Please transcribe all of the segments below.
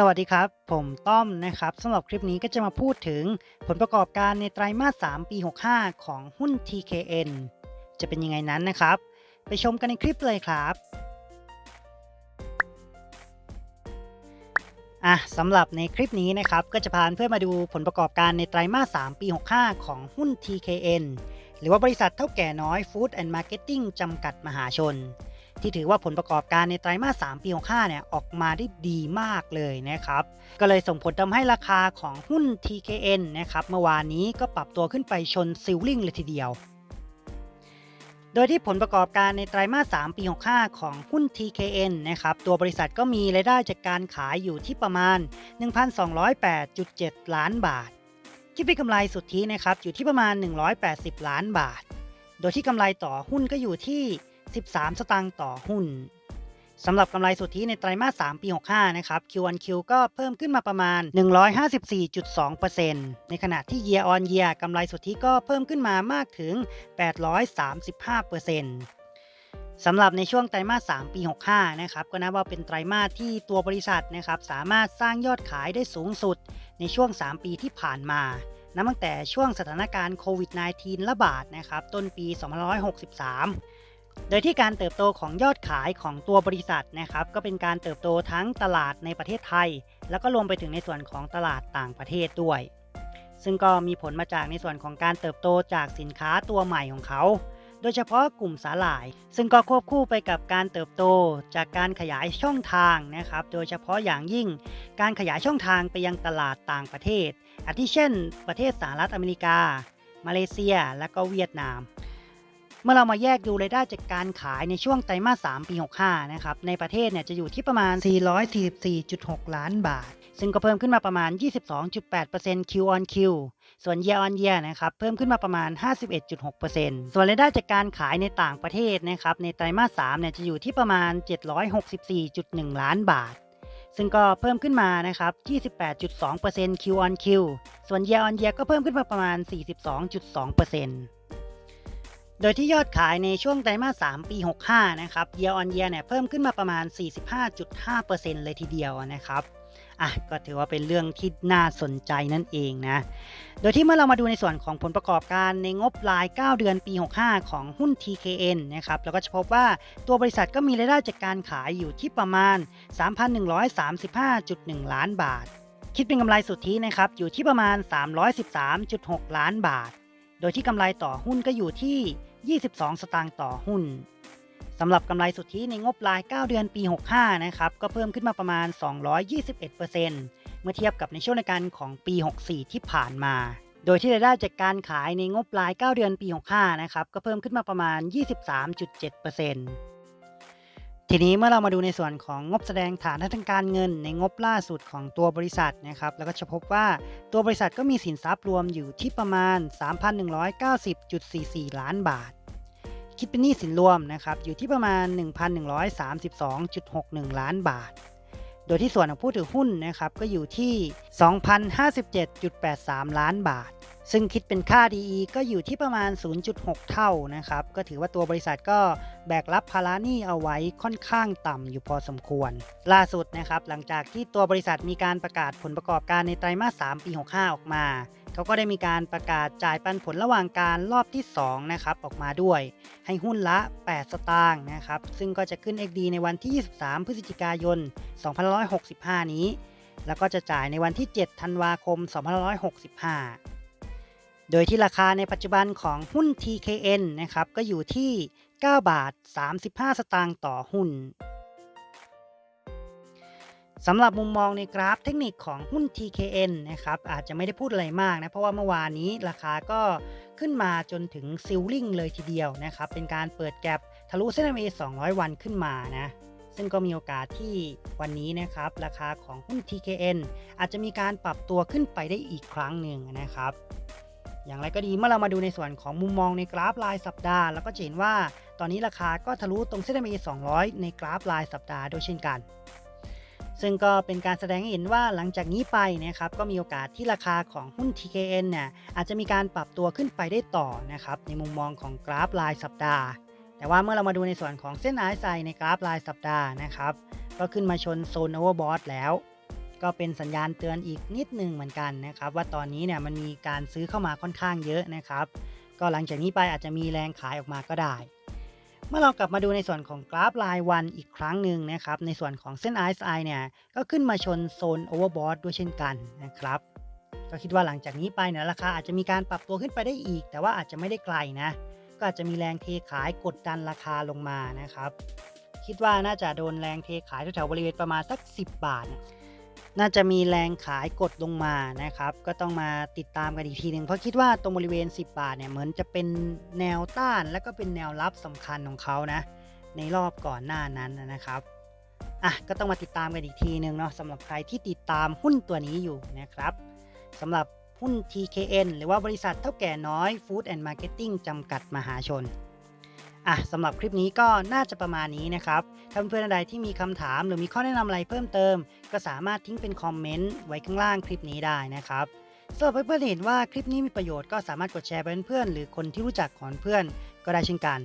สวัสดีครับ ผมต้อมนะครับสำหรับคลิปนี้ก็จะมาพูดถึงผลประกอบการในไตรมาส 3 ปี 65 ของหุ้น TKN จะเป็นยังไงนั้นนะครับ ไปชมกันในคลิปเลยครับอะสำหรับในคลิปนี้นะครับ ก็จะพาเพื่อนมาดูผลประกอบการในไตรมาส 3 ปี 65 ของหุ้น TKN หรือว่าบริษัทเท่าแก่น้อย Food and Marketing จำกัดมหาชน ที่ถือว่าผลประกอบการในไตรมาส 3 ปี65เนี่ยออกมาได้ดีมากเลยนะครับ ก็เลยส่งผลทำให้ราคาของหุ้น TKN นะครับเมื่อวานนี้ก็ปรับตัวขึ้นไปชนซิลลิงเลยทีเดียว โดยที่ผลประกอบการในไตรมาส 3 ปี 65 ของหุ้น TKN นะครับตัวบริษัทก็มีรายได้จากการขายอยู่ที่ประมาณ 1,208.7 ล้านบาท คิดเป็นกำไรสุทธินะครับอยู่ที่ประมาณ 180 ล้านบาท โดยที่กำไรต่อหุ้นก็อยู่ที่ 13 สตางค์ต่อหุ้นสำหรับกำไรสุทธิในไตรมาส 3 ปี 65 นะครับ Q1Q ก็เพิ่มขึ้นมาประมาณ 154.2%ในขณะที่ Year on Year กำไรสุทธิก็เพิ่มขึ้นมามากถึง 835%สำหรับในช่วงไตรมาส 3 ปี 65 นะครับ ก็นับว่าเป็นไตรมาสที่ตัวบริษัทนะครับสามารถสร้างยอดขายได้สูงสุดในช่วง 3 ปีที่ผ่านมา นับตั้งแต่ช่วงสถานการณ์โควิด -19 ระบาดนะครับ ต้นปี 2563 โดยที่การเติบโตของยอดขายของตัวบริษัทนะครับ ก็เป็นการเติบโตทั้งตลาดในประเทศไทย แล้วก็รวมไปถึงในส่วนของตลาดต่างประเทศด้วย ซึ่งก็มีผลมาจากในส่วนของการเติบโตจากสินค้าตัวใหม่ของเขา โดยเฉพาะกลุ่มสาหร่าย ซึ่งก็ควบคู่ไปกับการเติบโตจากการขยายช่องทางนะครับ โดยเฉพาะอย่างยิ่ง การขยายช่องทางไปยังตลาดต่างประเทศอาทิเช่น ประเทศสหรัฐอเมริกา มาเลเซีย และก็เวียดนาม มื่อเรามาแยกดูรายได้จากการขายในช่วงไตรมาส 3 ปี 65 นะครับในประเทศเนี่ยจะอยู่ที่ประมาณ 444.6 ล้านบาท ซึ่งก็เพิ่มขึ้นมาประมาณ 22.8% Q on Q ส่วน Year on Year นะครับเพิ่มขึ้นมาประมาณ 51.6%ส่วนรายได้จากการขายในต่างประเทศนะครับในไตรมาส 3 เนี่ยจะอยู่ที่ประมาณ 764.1 ล้านบาทซึ่งก็เพิ่มขึ้นมานะครับ 28.2% Q on Q ส่วน Year on Year ก็เพิ่มขึ้นมาประมาณ 42.2% โดยที่ยอดขายในช่วงไตรมาส 3 ปี 65 นะครับ Year on Year เนี่ยเพิ่มขึ้นมาประมาณ 45.5%เลยทีเดียวนะครับอะก็ถือว่าเป็นเรื่องที่น่าสนใจนั่นเองนะ โดยที่เมื่อเรามาดูในส่วนของผลประกอบการในงบราย 9 เดือนปี 65 ของหุ้น TKN นะครับแล้วก็จะพบว่าตัวบริษัทก็มีรายได้จากการขายอยู่ที่ประมาณ 3,135.1 ล้านบาท คิดเป็นกำไรสุทธินะครับอยู่ที่ประมาณ 313.6 ล้านบาท โดยที่กำไรต่อหุ้นก็อยู่ที่ 22 สตางค์ต่อหุ้นสำหรับกำไรสุทธิในงบราย 9 เดือนปี 65 นะครับ ก็เพิ่มขึ้นมาประมาณ 221%เมื่อเทียบกับในช่วงในการของปี 64 ที่ผ่านมา โดยที่รายได้จากการขายในงบราย 9 เดือนปี 65 นะครับ ก็เพิ่มขึ้นมาประมาณ 23.7% ทีนี้เมื่อเรามาดูในส่วนของงบแสดงฐานะทางการเงิน ในงบล่าสุดของตัวบริษัทนะครับแล้วก็จะพบว่าตัวบริษัทก็มีสินทรัพย์รวมอยู่ที่ประมาณ 3,190.44 ล้านบาท คิดเป็นหนี้สินรวมนะครับอยู่ที่ประมาณ 1,132.61 ล้านบาท โดยที่ส่วนของผู้ถือหุ้นนะครับก็อยู่ที่ 2,057.83 ล้านบาท ซึ่งคิดเป็นค่า DE ก็อยู่ที่ประมาณ 0.6 เท่านะครับ ก็ถือว่าตัวบริษัทก็แบกรับภาระหนี้เอาไว้ค่อนข้างต่ำอยู่พอสมควร ล่าสุดนะครับ หลังจากที่ตัวบริษัทมีการประกาศผลประกอบการในไตรมาส 3 ปี 65 ออกมา เขาก็ได้มีการประกาศจ่ายปันผลระหว่างการรอบที่ 2 นะครับ ออกมาด้วย ให้หุ้นละ 8 สตางค์นะครับ ซึ่งก็จะขึ้น XD ในวันที่ 23 พฤศจิกายน 2565 นี้ แล้วก็จะจ่ายในวันที่ 7 ธันวาคม 2565 โดยที่ราคาในปัจจุบันของหุ้น TKN นะครับก็อยู่ที่ 9 บาท 35 สตางค์ต่อหุ้นสำหรับมุมมองในกราฟเทคนิคของหุ้น TKN นะครับอาจจะไม่ได้พูดอะไรมากนะเพราะว่าเมื่อวานนี้ราคาก็ขึ้นมาจนถึงซิลลิงเลยทีเดียวนะครับเป็นการเปิดแกลบทะลุเส้น MA 200 วันขึ้นมานะซึ่งก็มีโอกาสที่วันนี้นะครับราคาของหุ้น TKN อาจจะมีการปรับตัวขึ้นไปได้อีกครั้งหนึ่งนะครับ อย่างไรก็ดีเมื่อเรามาดูในส่วนของมุมมองในกราฟรายสัปดาห์แล้วก็จะเห็นว่าตอนนี้ราคาก็ทะลุตรงเส้น MA 200 ในกราฟรายสัปดาห์ด้วยเช่นกัน ซึ่งก็เป็นการแสดงให้เห็นว่าหลังจากนี้ไปนะครับก็มีโอกาสที่ราคาของหุ้น TKN เนี่ยอาจจะมีการปรับตัวขึ้นไปได้ต่อนะครับในมุมมองของกราฟรายสัปดาห์ แต่ว่าเมื่อเรามาดูในส่วนของเส้น RSI ในกราฟรายสัปดาห์นะครับก็ขึ้นมาชนโซน overbought แล้ว ก็เป็นสัญญาณเตือนอีกนิดหนึ่งเหมือนกันนะครับ ว่าตอนนี้เนี่ยมันมีการซื้อเข้ามาค่อนข้างเยอะนะครับ ก็หลังจากนี้ไปอาจจะมีแรงขายออกมาก็ได้ เมื่อเรากลับมาดูในส่วนของกราฟรายวันอีกครั้งหนึ่งนะครับ ในส่วนของเส้น RSI เนี่ยก็ขึ้นมาชนโซน overbought ด้วยเช่นกันนะครับก็คิดว่าหลังจากนี้ไปเนี่ยราคาอาจจะมีการปรับตัวขึ้นไปได้อีก แต่ว่าอาจจะไม่ได้ไกลนะ ก็อาจจะมีแรงเทขายกดดันราคาลงมานะครับ คิดว่าน่าจะโดนแรงเทขายแถวๆบริเวณประมาณสัก 10 บาทนะ น่าจะมีแรงขายกดลงมานะครับ ก็ต้องมาติดตามกันอีกทีหนึ่งเพราะคิดว่าตรงบริเวณ 10 บาทเนี่ยเหมือนจะเป็นแนวต้านและก็เป็นแนวรับสำคัญของเขานะ ในรอบก่อนหน้านั้นนะครับอะก็ต้องมาติดตามกันอีกทีหนึ่งเนาะสำหรับใครที่ติดตามหุ้นตัวนี้อยู่นะครับสำหรับหุ้น TKN หรือว่าบริษัทเท่าแก่น้อย Food and Marketing จำกัดมหาชน อะสำหรับคลิปนี้ก็น่าจะประมาณนี้นะครับ ถ้าเพื่อนๆใดที่มีคำถามหรือมีข้อแนะนำอะไรเพิ่มเติม ก็สามารถทิ้งเป็นคอมเมนต์ไว้ข้างล่างคลิปนี้ได้นะครับสำหรับเพื่อนๆเห็นว่าคลิปนี้มีประโยชน์ก็สามารถกดแชร์ไปเพื่อนๆหรือคนที่รู้จักของเพื่อนก็ได้เช่นกัน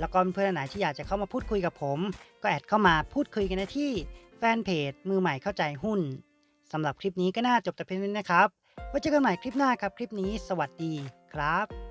แล้วก็เพื่อนๆไหนที่อยากจะเข้ามาพูดคุยกับผม ก็แอดเข้ามาพูดคุยกันได้ที่แฟนเพจมือใหม่เข้าใจหุ้นสำหรับคลิปนี้ก็น่าจบแต่เพียงนี้นะครับไว้เจอกันใหม่คลิปหน้าครับคลิปนี้ สวัสดีครับ